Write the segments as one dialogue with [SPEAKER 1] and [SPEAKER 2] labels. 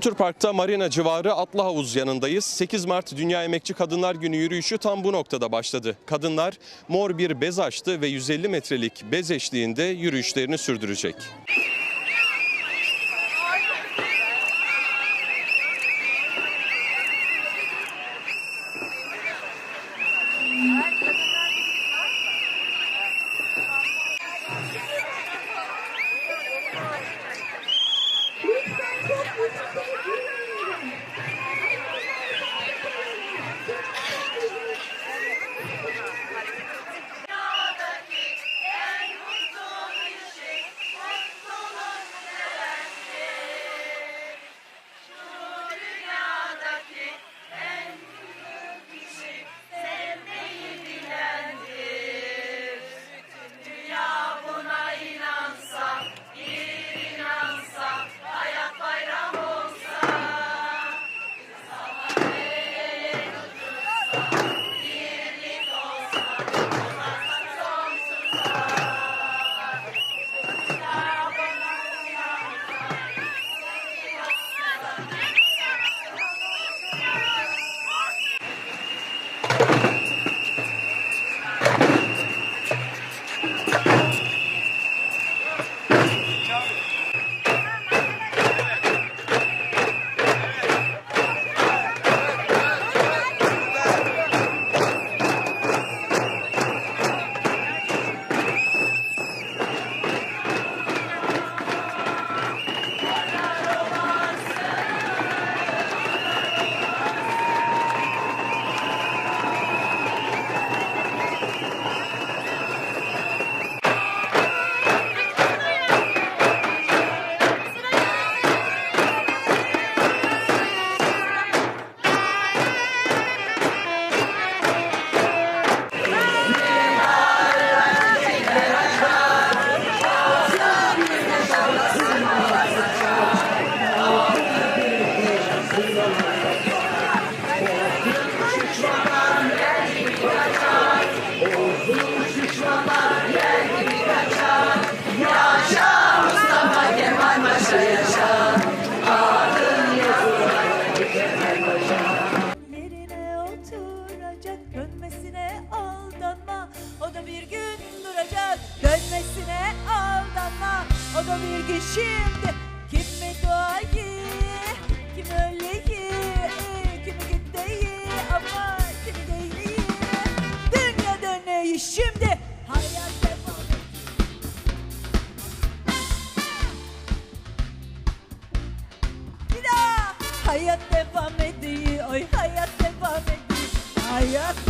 [SPEAKER 1] Kültür Park'ta Marina civarı Atlı Havuz yanındayız. 8 Mart Dünya Emekçi Kadınlar Günü yürüyüşü tam bu noktada başladı. Kadınlar mor bir bez açtı ve 150 metrelik bez eşliğinde yürüyüşlerini sürdürecek.
[SPEAKER 2] i devam ediyor, oy hayat devam ediyor, hayat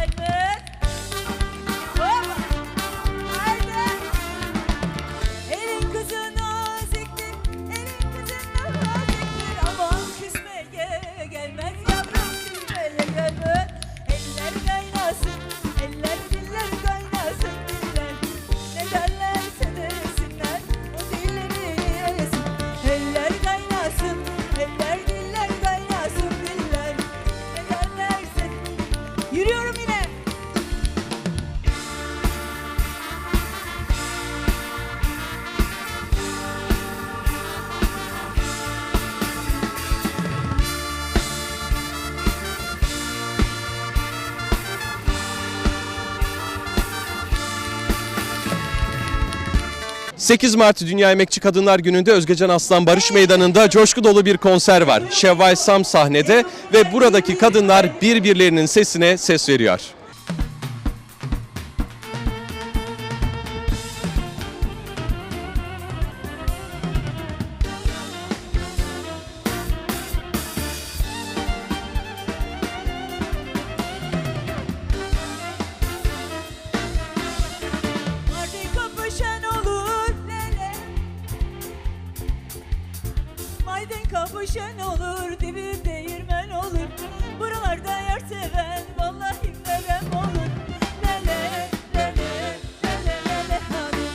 [SPEAKER 1] 8 Mart Dünya Emekçi Kadınlar Günü'nde Özgecan Aslan Barış Meydanı'nda coşku dolu bir konser var. Şevval Sam sahnede ve buradaki kadınlar birbirlerinin sesine ses veriyor.
[SPEAKER 2] Kapışan olur Dibi değirmen olur Buralarda yer seven Vallahi verem olur Lele lele lele lele hadi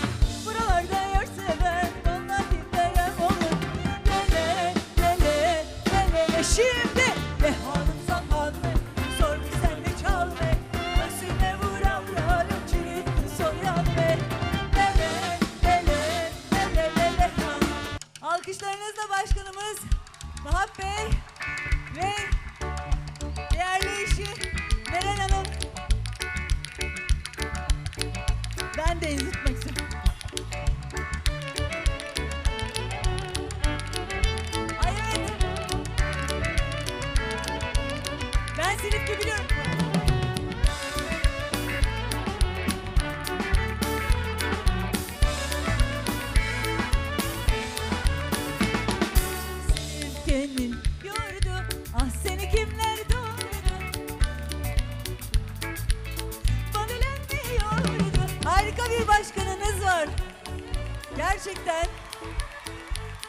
[SPEAKER 2] Buralarda yer seven Vallahi verem olur lele lele lele Şimdi Gerçekten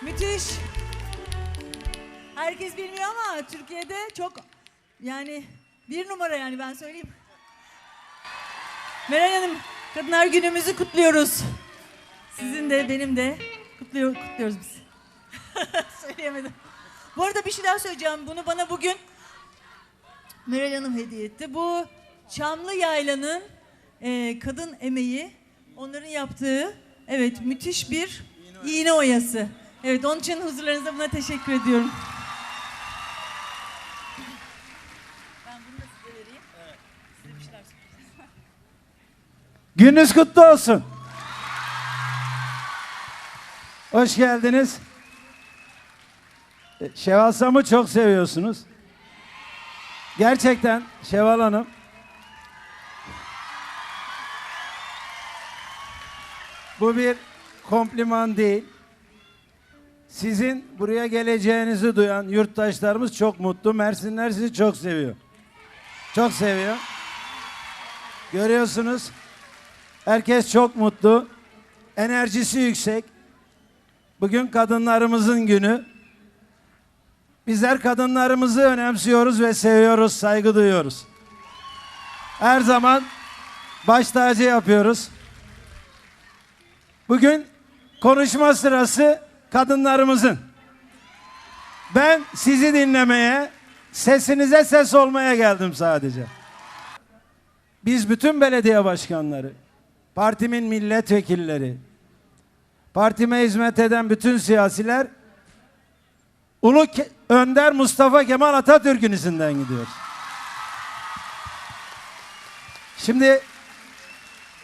[SPEAKER 2] Müthiş Herkes bilmiyor ama Türkiye'de çok yani bir numara yani ben söyleyeyim. Meral Hanım Kadınlar Günümüzü kutluyoruz. Sizin de benim de kutluyor, kutluyoruz biz. Söyleyemedim. Bu arada bir şey daha söyleyeceğim. Bunu bana bugün Meral Hanım hediye etti. Bu Çamlı Yayla'nın e, kadın emeği, onların yaptığı evet müthiş bir iğne oyası. Evet onun için huzurlarınızda buna teşekkür ediyorum. Ben bunu da size vereyim. Size bir şeyler söyleyeceğim.
[SPEAKER 3] Gününüz kutlu olsun. Hoş geldiniz. Şevval Sam'ı çok seviyorsunuz. Gerçekten Şevval Hanım. Bu bir kompliman değil. Sizin buraya geleceğinizi duyan yurttaşlarımız çok mutlu. Mersinler sizi çok seviyor. Çok seviyor. Görüyorsunuz. Herkes çok mutlu. Enerjisi yüksek. Bugün kadınlarımızın günü. Bizler kadınlarımızı önemsiyoruz ve seviyoruz, saygı duyuyoruz. Her zaman baş tacı yapıyoruz. Bugün konuşma sırası kadınlarımızın. Ben sizi dinlemeye, sesinize ses olmaya geldim sadece. Biz bütün belediye başkanları, partimin milletvekilleri, partime hizmet eden bütün siyasiler Ulu Önder Mustafa Kemal Atatürk'ün izinden gidiyoruz. Şimdi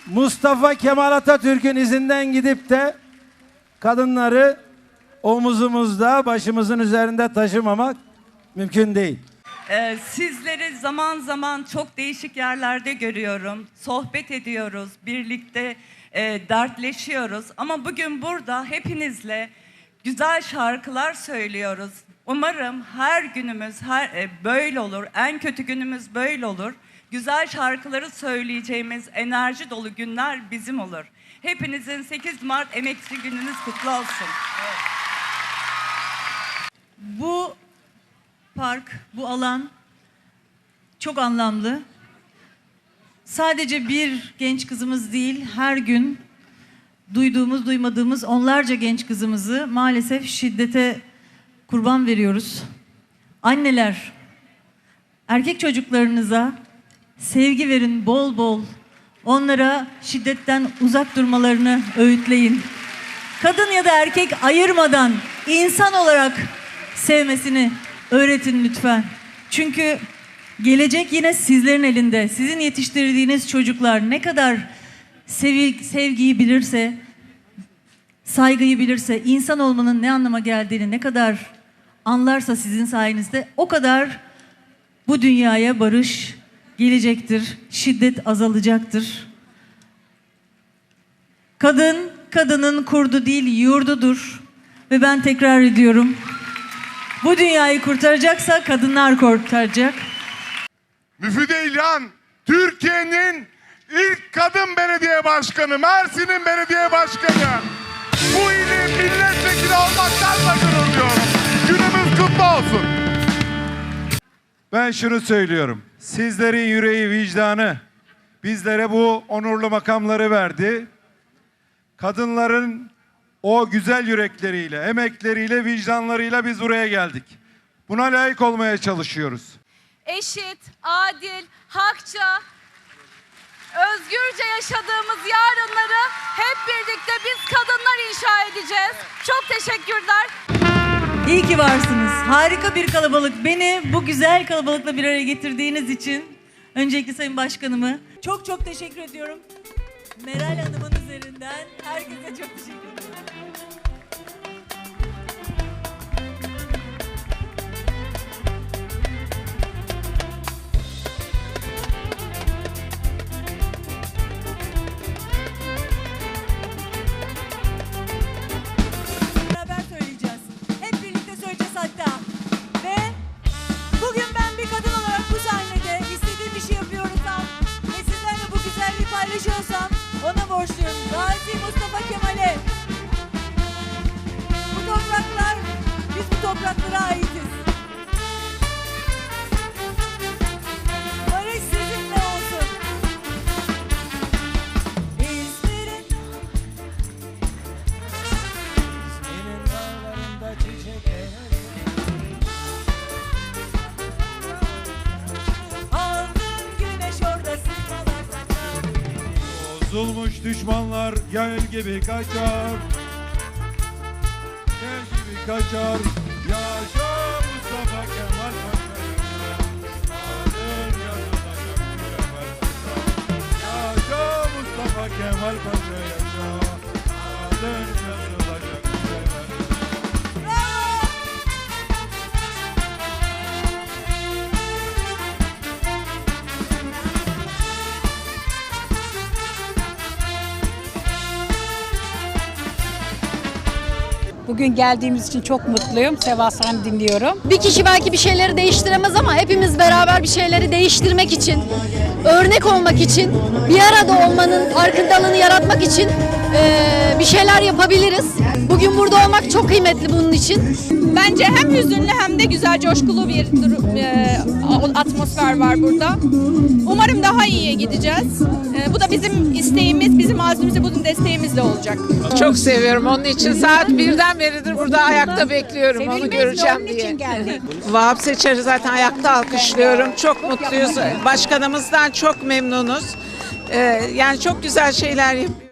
[SPEAKER 3] Mustafa Kemal Atatürk'ün izinden gidip de kadınları omuzumuzda, başımızın üzerinde taşımamak mümkün değil.
[SPEAKER 4] Ee, sizleri zaman zaman çok değişik yerlerde görüyorum. Sohbet ediyoruz, birlikte e, dertleşiyoruz. Ama bugün burada hepinizle güzel şarkılar söylüyoruz. Umarım her günümüz her e, böyle olur. En kötü günümüz böyle olur. Güzel şarkıları söyleyeceğimiz enerji dolu günler bizim olur. Hepinizin 8 Mart Emekçi Gününüz kutlu olsun.
[SPEAKER 2] Bu park, bu alan çok anlamlı. Sadece bir genç kızımız değil, her gün duyduğumuz, duymadığımız onlarca genç kızımızı maalesef şiddete kurban veriyoruz. Anneler, erkek çocuklarınıza sevgi verin bol bol. Onlara şiddetten uzak durmalarını öğütleyin. Kadın ya da erkek ayırmadan insan olarak sevmesini öğretin lütfen. Çünkü gelecek yine sizlerin elinde. Sizin yetiştirdiğiniz çocuklar ne kadar sevi- sevgiyi bilirse saygıyı bilirse, insan olmanın ne anlama geldiğini ne kadar anlarsa sizin sayenizde o kadar bu dünyaya barış gelecektir, şiddet azalacaktır. Kadın, kadının kurdu değil yurdudur. Ve ben tekrar ediyorum. Bu dünyayı kurtaracaksa kadınlar kurtaracak.
[SPEAKER 5] Müfide İlhan, Türkiye'nin ilk kadın belediye başkanı, Mersin'in belediye başkanı. Bu ilin milletvekili olmaktan da gurur duyuyorum. Günümüz kutlu olsun.
[SPEAKER 6] Ben şunu söylüyorum. Sizlerin yüreği, vicdanı bizlere bu onurlu makamları verdi. Kadınların o güzel yürekleriyle, emekleriyle, vicdanlarıyla biz buraya geldik. Buna layık olmaya çalışıyoruz.
[SPEAKER 7] eşit, adil, hakça, özgürce yaşadığımız yarınları hep birlikte biz kadınlar inşa edeceğiz. Çok teşekkürler.
[SPEAKER 2] İyi ki varsınız. Harika bir kalabalık. Beni bu güzel kalabalıkla bir araya getirdiğiniz için öncelikle Sayın Başkanımı çok çok teşekkür ediyorum. Meral Hanım'ın üzerinden herkese çok teşekkür ediyorum.
[SPEAKER 6] Bozulmuş düşmanlar gel gibi kaçar. Gel gibi kaçar. Yaşa Mustafa Kemal Paşa. Adın yazılacak Kemal Paşa. Yaşa Mustafa Kemal Paşa yaşa. Adın
[SPEAKER 8] Bugün geldiğimiz için çok mutluyum. Sevasını dinliyorum.
[SPEAKER 9] Bir kişi belki bir şeyleri değiştiremez ama hepimiz beraber bir şeyleri değiştirmek için, örnek olmak için, bir arada olmanın farkındalığını yaratmak için bir şeyler yapabiliriz. Bugün burada olmak çok kıymetli bunun için.
[SPEAKER 7] Bence hem hüzünlü hem de güzel coşkulu bir durum, e, atmosfer var burada. Umarım daha iyiye gideceğiz. E, bu da bizim isteğimiz, bizim azmimiz, bunun desteğimiz de olacak.
[SPEAKER 10] Çok seviyorum onun için. Saat birden beridir burada ayakta bekliyorum onu göreceğim diye. Vahap Seçer'i zaten ayakta alkışlıyorum. Çok mutluyuz. Başkanımızdan çok memnunuz. Ee, yani çok güzel şeyler yapıyor.